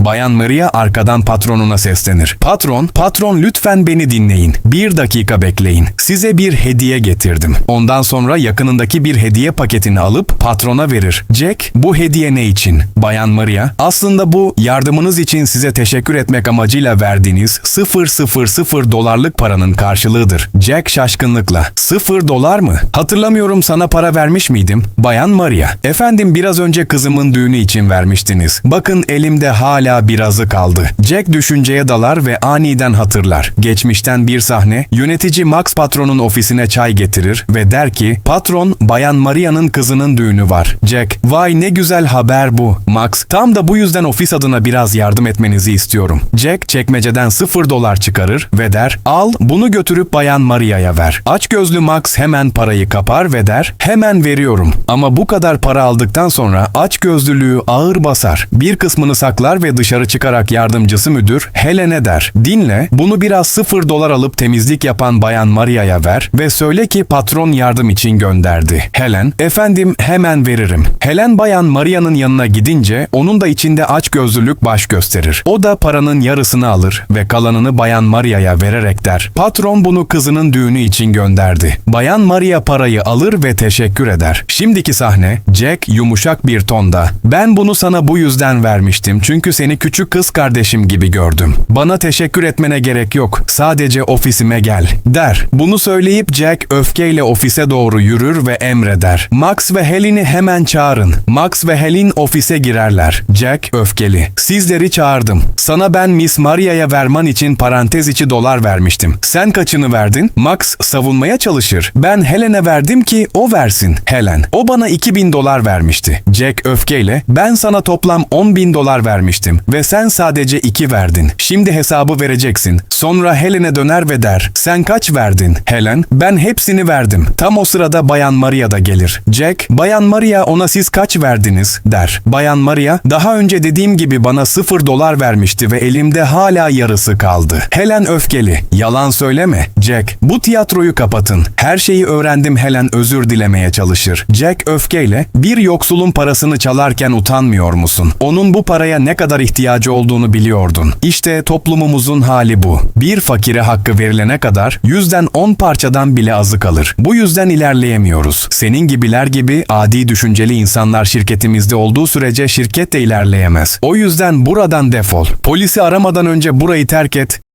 Bayan Maria arkadan patronuna seslenir. Patron, patron lütfen beni dinleyin. Bir dakika bekleyin. Size bir hediye getirdim. Ondan sonra yakınındaki bir hediye paketini alıp patrona verir. Jack, bu hediye ne için? Bayan Maria, aslında bu yardımınız için size teşekkür etmek amacıyla verdiğiniz 000 dolarlık paranın karşılığıdır. Jack şaşkınlıkla, 0 dolar mı? Hatırlamıyorum sana para vermiş miydim? Bayan Maria, efendim biraz önce kızımın düğünü için vermiştiniz. Bakın elimde hala birazı kaldı. Jack düşünceye dalar ve aniden hatırlar. Geçmişten bir sahne, yönetici Max patronun ofisine çay getirir ve der ki, patron Bayan Maria'nın kızının düğünü var. Jack, vay ne güzel haber bu. Max, tam da bu yüzden ofis adına biraz yardım etmenizi istiyorum. Jack çekmeceden 0 dolar çıkarır ve der, al bunu götürüp Bayan Maria'ya ver. Açgözlü Max hemen parayı kapar ve der, hemen veriyorum. Ama bu kadar para aldıktan sonra açgözlülüğü ağır basar. Bir kısmını saklar ve dışarı çıkarak yardımcısı müdür Helen'e der. Dinle, bunu biraz 0 dolar alıp temizlik yapan Bayan Maria'ya ver ve söyle ki patron yardım için gönderdi. Helen, efendim hemen veririm. Helen Bayan Maria'nın yanına gidince onun da içinde açgözlülük baş gösterir. O da paranın yarısını alır ve kalanını Bayan Maria'ya vererek der. Patron bunu kızının düğünü için gönderdi. Bayan Maria parayı alır ve teşekkür eder. Şimdiki sahne Jack yumuşak bir tonda. Ben bunu sana bu yüzden vermiştim çünkü seni küçük kız kardeşim gibi gördüm. Bana teşekkür etmene gerek yok. Sadece ofisime gel der. Bunu söyleyip Jack öfkeyle ofise doğru yürür ve emreder. Max ve Helen'i hemen çağırın. Max ve Helen ofise girerler. Jack öfkeli. Sizleri çağırdım. Sana ben Miss Maria'ya verman için parantez içi dolar vermiştim. Sen kaçını verdin? Max savunmaya çalışır. Ben Helen'e verdim ki o versin. Helen. O bana 2000 dolar vermişti. Jack öfkeyle ben sana toplam 10 bin dolar vermiştim ve sen sadece 2 verdin. Şimdi hesabı vereceksin. Sonra Helen'e döner ve der sen kaç verdin? Helen ben hepsini verdim. Tam o sırada Bayan Maria da gelir. Jack Bayan Maria ona siz kaç verdiniz der. Bayan Maria daha önce dediğim gibi bana 0 dolar vermişti ve elimde hala yarısı kaldı. Helen öfkeli. Yalan söyleme. Jack bu tiyatroyu kapatın. Her şeyi öğrendim Helen özür dilemeye çalışır. Jack öfkeyle bir yoksulun parasını çalarken utanmıyor musun? Onun bu paraya ne kadar ihtiyacı olduğunu biliyordun. İşte toplumumuzun hali bu. Bir fakire hakkı verilene kadar yüzden on parçadan bile azı kalır. Bu yüzden ilerleyemiyoruz. Senin gibiler gibi adi düşünceli insanlar şirketimizde olduğu sürece şirket de ilerleyemez. O yüzden buradan defol. Polisi aramadan önce burayı terk et